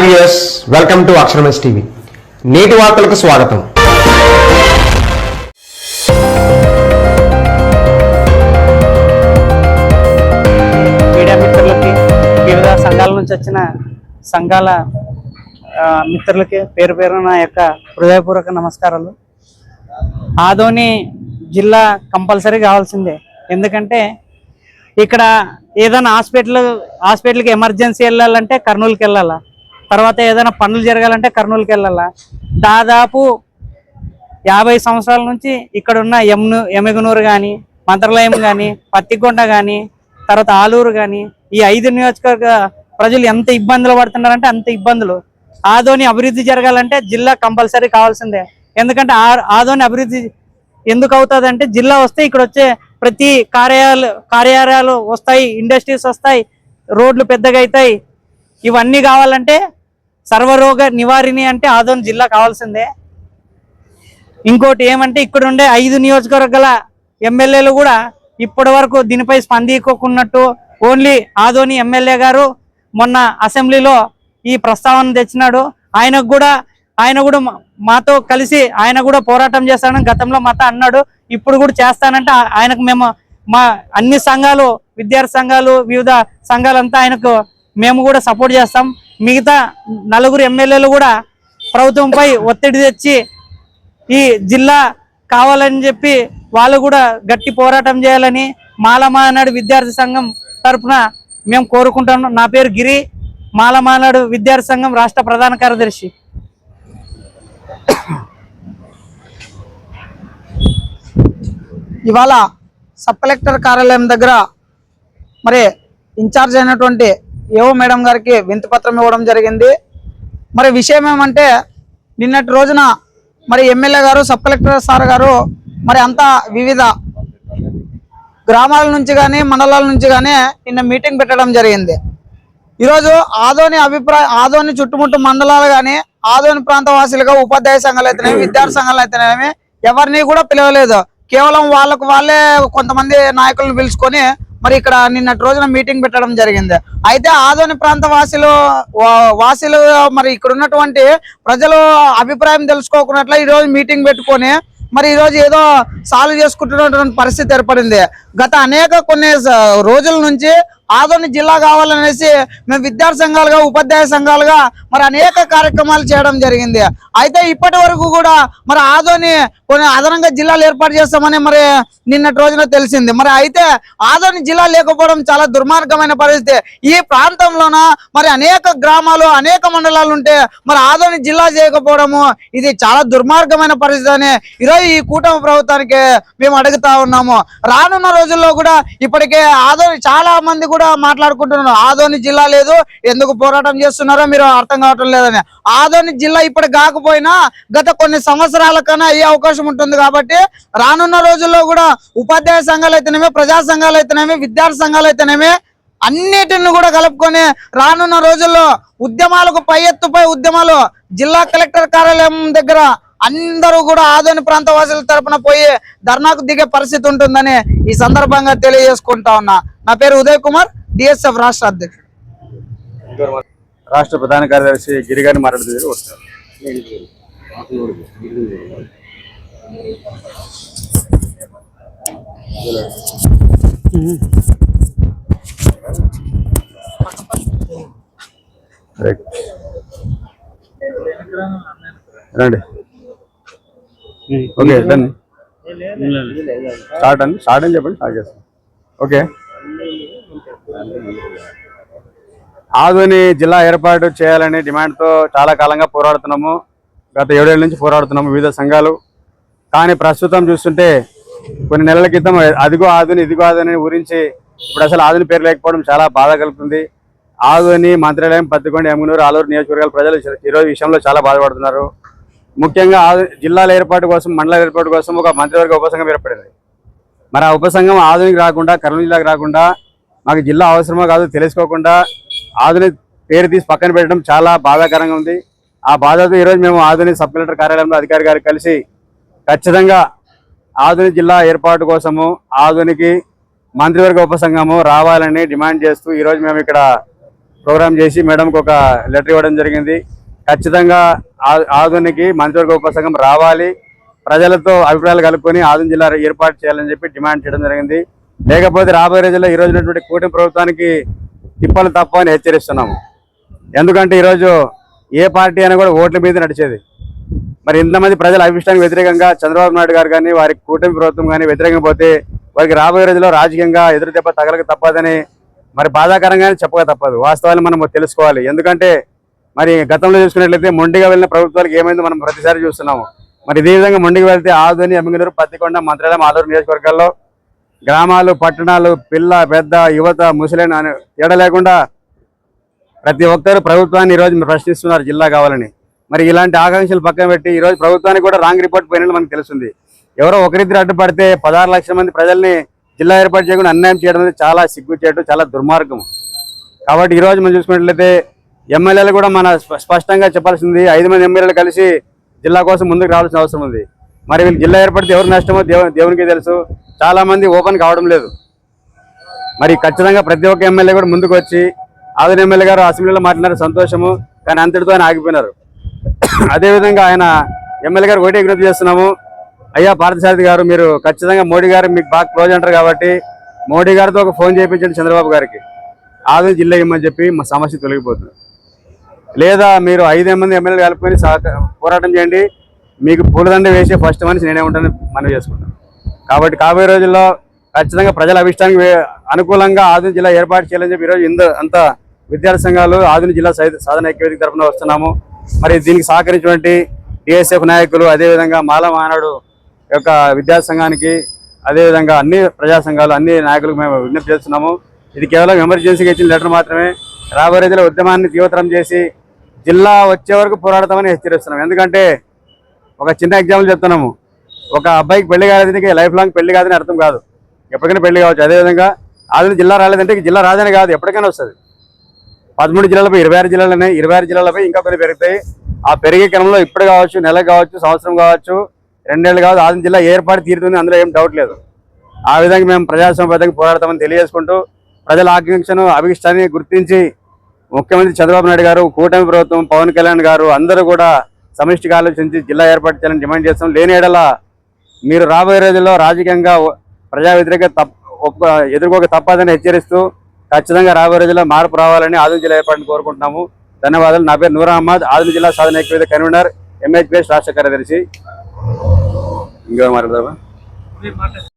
Hi viewers welcome to Aksharamas TV నేటి వార్తలకు స్వాగతం. మీడియా మిత్రులకి వివిధ సంఘాల నుంచి వచ్చిన సంఘాల మిత్రులకి పేరు పేరు నా యొక్క హృదయపూర్వక నమస్కారాలు. ఆదోని జిల్లా కంపల్సరీ కావాల్సిందే. ఎందుకంటే ఇక్కడ ఏదైనా హాస్పిటల్ హాస్పిటల్కి ఎమర్జెన్సీ వెళ్ళాలంటే కర్నూలుకి వెళ్ళాలా? తర్వాత ఏదైనా పనులు జరగాలంటే కర్నూలుకి వెళ్ళాలా? దాదాపు యాభై సంవత్సరాల నుంచి ఇక్కడ ఉన్న యమును ఎమగనూరు కానీ మంత్రాలయం కానీ పత్తికొండ కానీ తర్వాత ఆలూరు కానీ ఈ ఐదు నియోజకవర్గ ప్రజలు ఎంత ఇబ్బందులు పడుతున్నారంటే అంత ఇబ్బందులు. ఆదోని అభివృద్ధి జరగాలంటే జిల్లా కంపల్సరీ కావాల్సిందే. ఎందుకంటే ఆ- ఆదోని అభివృద్ధి ఎందుకు అవుతుంది అంటే జిల్లా వస్తే ఇక్కడ వచ్చే ప్రతి కార్యాలు కార్యాలయాలు వస్తాయి ఇండస్ట్రీస్ వస్తాయి రోడ్లు పెద్దగా అవుతాయి ఇవన్నీ కావాలంటే సర్వరోగ నివారిణి అంటే ఆదోని జిల్లా కావాల్సిందే. ఇంకోటి ఏమంటే ఇక్కడ ఉండే ఐదు నియోజకవర్గాల ఎమ్మెల్యేలు కూడా ఇప్పటి వరకు దీనిపై స్పందించుకున్నట్టు ఓన్లీ ఆదోని ఎమ్మెల్యే గారు మొన్న అసెంబ్లీలో ఈ ప్రస్తావన తెచ్చినాడు. ఆయనకు కూడా ఆయన కూడా మాతో కలిసి ఆయన కూడా పోరాటం చేస్తానని గతంలో మాతో అన్నాడు. ఇప్పుడు కూడా చేస్తానంటే ఆయనకు మేము మా అన్ని సంఘాలు విద్యార్థి సంఘాలు వివిధ సంఘాలంతా ఆయనకు మేము కూడా సపోర్ట్ చేస్తాం. మిగతా నలుగురు ఎమ్మెల్యేలు కూడా ప్రభుత్వంపై ఒత్తిడి తెచ్చి ఈ జిల్లా కావాలని చెప్పి వాళ్ళు కూడా గట్టి పోరాటం చేయాలని మాలమానాడు విద్యార్థి సంఘం తరపున మేము కోరుకుంటున్నాం. నా పేరు గిరి. మాలమానాడు విద్యార్థి సంఘం రాష్ట్ర ప్రధాన కార్యదర్శి. ఇవాళ సబ్ కలెక్టర్ కార్యాలయం దగ్గర మరి ఇన్ఛార్జ్ అయినటువంటి ఏవో మేడం గారికి వింత పత్రం ఇవ్వడం జరిగింది. మరి విషయం ఏమంటే నిన్నటి రోజున మరి ఎమ్మెల్యే గారు సబ్ కలెక్టర్ సార్ గారు మరి అంతా వివిధ గ్రామాల నుంచి కానీ మండలాల నుంచి కానీ నిన్న మీటింగ్ పెట్టడం జరిగింది. ఈరోజు ఆదోని అభిప్రాయ ఆదోని చుట్టుముట్టు మండలాలు కానీ ఆదోని ప్రాంత వాసులుగా ఉపాధ్యాయ సంఘాలు అయితేనేమి విద్యార్థి సంఘాలు అయితేనేమి ఎవరిని కూడా పిలవలేదు. కేవలం వాళ్ళకు వాళ్ళే కొంతమంది నాయకులను పిలుచుకొని మరి ఇక్కడ నిన్నటి రోజున మీటింగ్ పెట్టడం జరిగింది. అయితే ఆదోని ప్రాంత వాసులు వా- వాసులు మరి ఇక్కడ ఉన్నటువంటి ప్రజలు అభిప్రాయం తెలుసుకోకున్నట్ల ఈ రోజు మీటింగ్ పెట్టుకొని మరి ఈ రోజు ఏదో సాల్వ్ చేసుకుంటున్నటువంటి పరిస్థితి ఏర్పడింది. గత అనేక కొన్ని రోజుల నుంచి ఆదోని జిల్లా కావాలనేసి మేము విద్యార్థి సంఘాలుగా ఉపాధ్యాయ సంఘాలుగా మరి అనేక కార్యక్రమాలు చేయడం జరిగింది. అయితే ఇప్పటి వరకు కూడా మరి ఆదోని కొన్ని అదనంగా జిల్లాలు ఏర్పాటు చేస్తామని మరి నిన్నటి రోజున తెలిసింది. మరి అయితే ఆదోని జిల్లా లేకపోవడం చాలా దుర్మార్గమైన పరిస్థితి. ఈ ప్రాంతంలోన మరి అనేక గ్రామాలు అనేక మండలాలు ఉంటే మరి ఆదోని జిల్లా చేయకపోవడము ఇది చాలా దుర్మార్గమైన పరిస్థితి అని ఈరోజు ఈ కూటమి ప్రభుత్వానికి మేము అడుగుతా ఉన్నాము. రానున్న రోజుల్లో కూడా ఇప్పటికే ఆదోని చాలా మంది కూడా మాట్లాడుకుంటున్నారు ఆదోని జిల్లా లేదు. ఎందుకు పోరాటం చేస్తున్నారో మీరు అర్థం కావటం లేదని. ఆదోని జిల్లా ఇప్పుడు కాకపోయినా గత కొన్ని సంవత్సరాల కన్నా అయ్యే అవకాశం ఉంటుంది కాబట్టి రానున్న రోజుల్లో కూడా ఉపాధ్యాయ సంఘాలు అయితేనేమి ప్రజా సంఘాలు అయితేనేమి విద్యార్థి సంఘాలు అయితేనేమి అన్నిటిని కూడా కలుపుకొని రానున్న రోజుల్లో ఉద్యమాలకు పై ఎత్తుపై ఉద్యమాలు జిల్లా కలెక్టర్ కార్యాలయం దగ్గర అందరూ కూడా ఆదోని ప్రాంత వాసుల తరపున పోయి ధర్నాకు దిగే పరిస్థితి ఉంటుందని ఈ సందర్భంగా తెలియజేసుకుంటా ఉన్నా. నా పేరు ఉదయ్ కుమార్ డిఎస్ఎఫ్ రాష్ట్ర అధ్యక్షుడు. రాష్ట్ర ప్రధాన కార్యదర్శి వస్తారు రైట్. రండి. ఓకే డన్ స్టార్ట్ అండి. స్టార్ట్ అని చెప్పండి స్టార్ట్ చేస్తాం. ఓకే. ఆధుని జిల్లా ఏర్పాటు చేయాలనే డిమాండ్తో చాలా కాలంగా పోరాడుతున్నాము. గత ఏడేళ్ళ నుంచి పోరాడుతున్నాము వివిధ సంఘాలు. కానీ ప్రస్తుతం చూస్తుంటే కొన్ని నెలల క్రితం అదిగో ఆధుని ఇదిగో ఆధుని ఊరించి ఇప్పుడు అసలు ఆధుని పేరు లేకపోవడం చాలా బాధ కలుగుతుంది. ఆధుని మంత్రాలయం పత్తికొండ ఎమ్మునూరు ఆలూరు నియోజకవర్గాల ప్రజలు ఈరోజు విషయంలో చాలా బాధపడుతున్నారు. ముఖ్యంగా జిల్లాల ఏర్పాటు కోసం మండలాల ఏర్పాటు కోసం ఒక మంత్రివర్గ ఉపసంఘం ఏర్పడింది. మరి ఆ ఉపసంఘం ఆధునిక రాకుండా కర్నూలు జిల్లాకు రాకుండా మాకు జిల్లా అవసరమో కాదు తెలుసుకోకుండా ఆధునిక పేరు తీసి పక్కన పెట్టడం చాలా బాధాకరంగా ఉంది. ఆ బాధతో ఈరోజు మేము ఆధునిక సబ్ కలెక్టర్ కార్యాలయంలో అధికారి గారికి కలిసి ఖచ్చితంగా ఆధునిక జిల్లా ఏర్పాటు కోసము ఆధునికి మంత్రివర్గ ఉపసంఘము రావాలని డిమాండ్ చేస్తూ ఈరోజు మేము ఇక్కడ ప్రోగ్రామ్ చేసి మేడంకి ఒక లెటర్ ఇవ్వడం జరిగింది. ఖచ్చితంగా ఆ- ఆధునికి మంత్రివర్గ ఉపసంఘం రావాలి. ప్రజలతో అభిప్రాయాలు కలుపుకొని ఆదం జిల్లా ఏర్పాటు చేయాలని చెప్పి డిమాండ్ చేయడం జరిగింది. లేకపోతే రాబోయే రోజుల్లో ఈ రోజునటువంటి ఉన్నటువంటి కూటమి ప్రభుత్వానికి తిప్పలు తప్ప అని హెచ్చరిస్తున్నాము. ఎందుకంటే ఈరోజు ఏ పార్టీ అయినా కూడా ఓట్ల మీద నడిచేది. మరి ఇంతమంది ప్రజల అభిష్టానికి వ్యతిరేకంగా చంద్రబాబు నాయుడు గారు కానీ వారి కూటమి ప్రభుత్వం కానీ వ్యతిరేకంగా పోతే వారికి రాబోయే రోజుల్లో రాజకీయంగా ఎదురు దెబ్బ తగలక తప్పదని మరి బాధాకరంగానే చెప్పక తప్పదు. వాస్తవాన్ని మనం తెలుసుకోవాలి. ఎందుకంటే మరి గతంలో చూసుకున్నట్లయితే మొండిగా వెళ్ళిన ప్రభుత్వాలకు ఏమైందో మనం ప్రతిసారి చూస్తున్నాము. మరి ఇదే విధంగా మొండికి వెళ్తే ఆధుని అమ్మిగనూరు పత్తికొండ మంత్రాలయం ఆదూరు నియోజకవర్గాల్లో గ్రామాలు పట్టణాలు పిల్ల పెద్ద యువత ముసలిన అనే తేడా లేకుండా ప్రతి ఒక్కరు ప్రభుత్వాన్ని ఈరోజు ప్రశ్నిస్తున్నారు జిల్లా కావాలని. మరి ఇలాంటి ఆకాంక్షలు పక్కన పెట్టి ఈరోజు ప్రభుత్వానికి కూడా రాంగ్ రిపోర్ట్ పోయినట్టు మనకు తెలుస్తుంది. ఎవరో ఒకరిద్దరు అడ్డుపడితే పదహారు లక్షల మంది ప్రజల్ని జిల్లా ఏర్పాటు చేయకుండా అన్యాయం చేయడం అనేది చాలా చేయడం చాలా దుర్మార్గం. కాబట్టి ఈ రోజు మనం చూసుకున్నట్లయితే ఎమ్మెల్యేలు కూడా మన స్ప- స్పష్టంగా చెప్పాల్సింది ఐదు మంది ఎమ్మెల్యేలు కలిసి జిల్లా కోసం ముందుకు రావాల్సిన అవసరం ఉంది. మరి వీళ్ళు జిల్లా ఏర్పడితే ఎవరు నష్టమో దేవు దేవునికి తెలుసు. చాలా మంది ఓపెన్ కావడం లేదు. మరి ఖచ్చితంగా ప్రతి ఒక్క ఎమ్మెల్యే కూడా ముందుకు వచ్చి ఆదిన ఎమ్మెల్యే గారు అసెంబ్లీలో మాట్లాడినారు సంతోషము కానీ అంతటితో ఆయన ఆగిపోయినారు. అదేవిధంగా ఆయన ఎమ్మెల్యే గారు ఒకటే విజ్ఞప్తి చేస్తున్నాము అయ్యా పార్థసారథి గారు మీరు ఖచ్చితంగా మోడీ గారు మీకు బాగా క్లోజ్ అంటారు కాబట్టి మోడీ గారితో ఒక ఫోన్ చేయించండి చంద్రబాబు గారికి. ఆదరణ జిల్లా ఇమ్మని చెప్పి మా సమస్య తొలగిపోతుంది. లేదా మీరు ఐదు మంది ఎమ్మెల్యేలు కలుపుకొని పోరాటం చేయండి మీకు పూలదండ వేసే ఫస్ట్ మనిషి నేనే ఉంటానని మనవి చేసుకుంటాను. కాబట్టి కాబోయే రోజుల్లో ఖచ్చితంగా ప్రజల అభిష్టానికి అనుకూలంగా ఆధునిక జిల్లా ఏర్పాటు చేయాలని చెప్పి ఈరోజు ఇంత అంత విద్యార్థి సంఘాలు ఆధునిక జిల్లా సాధన ఐక్యవేదిక తరఫున వస్తున్నాము. మరి దీనికి సహకరించినటువంటి డిఎస్ఎఫ్ నాయకులు అదేవిధంగా మాల మానాడు యొక్క విద్యార్థి సంఘానికి అదేవిధంగా అన్ని ప్రజా సంఘాలు అన్ని నాయకులకు మేము విజ్ఞప్తి చేస్తున్నాము. ఇది కేవలం ఎమర్జెన్సీగా ఇచ్చిన లెటర్ మాత్రమే. రాబోయే రోజుల్లో ఉద్యమాన్ని తీవ్రతరం చేసి జిల్లా వచ్చే వరకు పోరాడతామని హెచ్చరిస్తున్నాం ఎందుకంటే ఒక చిన్న ఎగ్జాంపుల్ చెప్తున్నాము. ఒక అబ్బాయికి పెళ్ళి కాలేదంటే లైఫ్ లాంగ్ పెళ్ళి కాదని అర్థం కాదు. ఎప్పటికైనా పెళ్ళి కావచ్చు. అదేవిధంగా ఆదిన జిల్లా రాలేదంటే ఇక జిల్లా రాదని కాదు. ఎప్పటికైనా వస్తుంది. పదమూడు జిల్లాలపై ఇరవై ఆరు జిల్లాలు ఉన్నాయి ఇరవై ఆరు జిల్లాలపై ఇంకా కొన్ని పెరుగుతాయి. ఆ పెరిగే క్రమంలో ఇప్పుడు కావచ్చు నెల కావచ్చు సంవత్సరం కావచ్చు రెండేళ్ళు కావచ్చు ఆదిన జిల్లా ఏర్పాటు తీరుతుంది. అందులో ఏం డౌట్ లేదు. ఆ విధంగా మేము ప్రజాస్వామ్యబద్ధంగా పోరాడతామని తెలియజేసుకుంటూ ప్రజల ఆకాంక్షను అభిష్టాన్ని గుర్తించి ముఖ్యమంత్రి చంద్రబాబు నాయుడు గారు కూటమి ప్రభుత్వం పవన్ కళ్యాణ్ గారు అందరూ కూడా సమిష్టిగా ఆలోచించి జిల్లా ఏర్పాటు చేయాలని డిమాండ్ చేస్తాం లేని ఏడలా మీరు రాబోయే రోజుల్లో రాజకీయంగా ప్రజా వ్యతిరేక తప్ప ఎదుర్కోక తప్పదని హెచ్చరిస్తూ ఖచ్చితంగా రాబోయే రోజుల్లో మార్పు రావాలని ఆదిలాబాద్ జిల్లా ఏర్పాటుని కోరుకుంటున్నాము. ధన్యవాదాలు. నా పేరు నూర్ అహ్మద్. ఆదిలాబాద్ జిల్లా సాధన ఐక్యవేద కన్వీనర్ ఎంహెచ్పిఎస్ రాష్ట్ర కార్యదర్శి ఇంకా మాట్లాడదామా?